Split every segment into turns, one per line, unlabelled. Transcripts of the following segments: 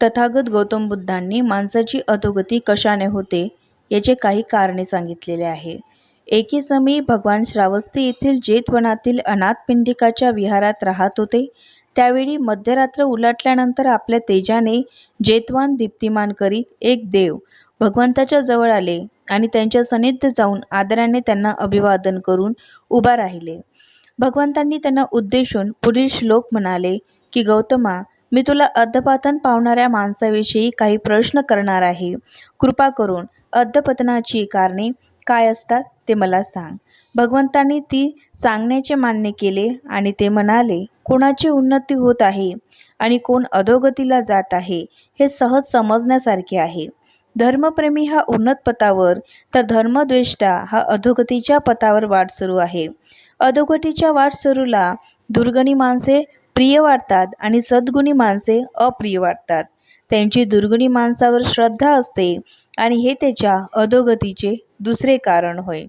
तथागत गौतम बुद्धांनी माणसाची अधोगती कशाने होते याचे काही कारणे सांगितलेले आहे. एके समयी भगवान श्रावस्ती येथील जेतवनातील अनाथपिंडिकाच्या विहारात राहत होते. त्यावेळी मध्यरात्र उलटल्यानंतर आपल्या तेजाने जेतवान दीप्तिमान करीत एक देव भगवंताच्या जवळ आले आणि त्यांच्या सनिध्य जाऊन आदराने त्यांना अभिवादन करून उभा राहिले. भगवंतांनी त्यांना उद्देशून पुढील श्लोक म्हणाले की गौतमा मी तुला अधपतन पावणाऱ्या माणसाविषयी काही प्रश्न करणार आहे. कृपा करून अधपतनाची कारणे काय असतात ते मला सांग. भगवंतांनी ती सांगण्याचे मान्य केले आणि ते म्हणाले कोणाची उन्नती होत आहे आणि कोण अधोगतीला जात आहे हे सहज समजण्यासारखे आहे. धर्मप्रेमी हा उन्नत पथावर तर धर्मद्वेष्टा हा अधोगतीच्या पथावर वाटसरू आहे. अधोगतीच्या वाट सुरूला दुर्गणी माणसे प्रिय वाटतात आणि सद्गुणी माणसे अप्रिय वाटतात. त्यांची दुर्गुणी माणसावर श्रद्धा असते आणि हे त्याच्या अधोगतीचे दुसरे कारण होय.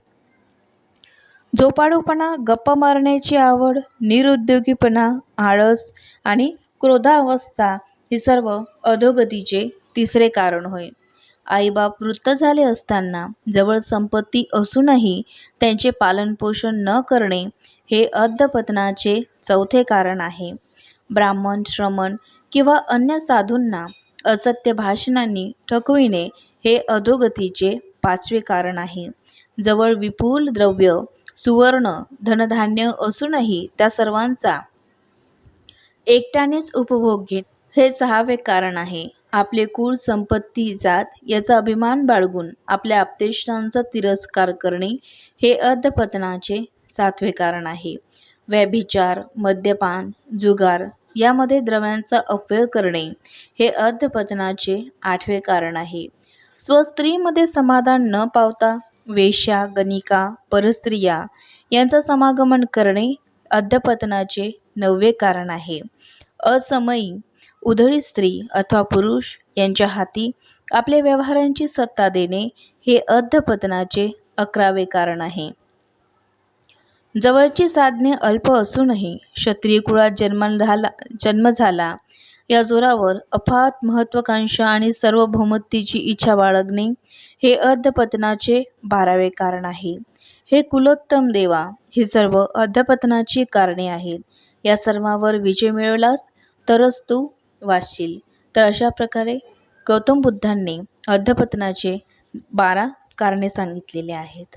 झोपाडूपणा गप्पा मारण्याची आवड निरुद्योगीपणा आळस आणि क्रोधावस्था ही सर्व अधोगतीचे तिसरे कारण होय. आईबाप वृत्त झाले असताना जवळ संपत्ती असूनही त्यांचे पालनपोषण न करणे हे अधपतनाचे चौथे कारण आहे. ब्राह्मण श्रमण किंवा अन्य साधूंना असत्य भाषणांनी ठकविणे हे अधोगतीचे पाचवे कारण आहे. जवळ विपुल द्रव्य सुवर्ण धनधान्य असूनही त्या सर्वांचा एकट्यानेच उपभोग घेत हे सहावे कारण आहे. आपले कुळ संपत्ती जात याचा अभिमान बाळगून आपल्या आपतेष्टांचा तिरस्कार करणे हे अधपतनाचे सातवे कारण आहे. व्यभिचार मद्यपान जुगार यामध्ये द्रव्यांचा अपव्यय करणे हे अधपतनाचे आठवे कारण आहे. स्वस्त्रीमध्ये समाधान न पावता वेश्या गणिका परस्त्रिया यांचा समागमन करणे अधपतनाचे नववे कारण आहे. असमयी उधळी स्त्री अथवा पुरुष यांच्या हाती आपल्या व्यवहारांची सत्ता देणे हे अधपतनाचे अकरावे कारण आहे. जवळची साधने अल्प असूनही क्षत्रिय कुळात जन्म झाला जन्म झाला. या जोरावर अफाट महत्त्वाकांक्षा आणि सार्वभौमत्वाची इच्छा बाळगणे हे अधपतनाचे बारावे कारण आहे. हे कुलोत्तम देवा ही सर्व अधपतनाची कारणे आहेत. या सर्वावर विजय मिळवलास तरच तू वाचशील. तर अशा प्रकारे गौतम बुद्धांनी अधपतनाचे बारा कारणे सांगितलेले आहेत.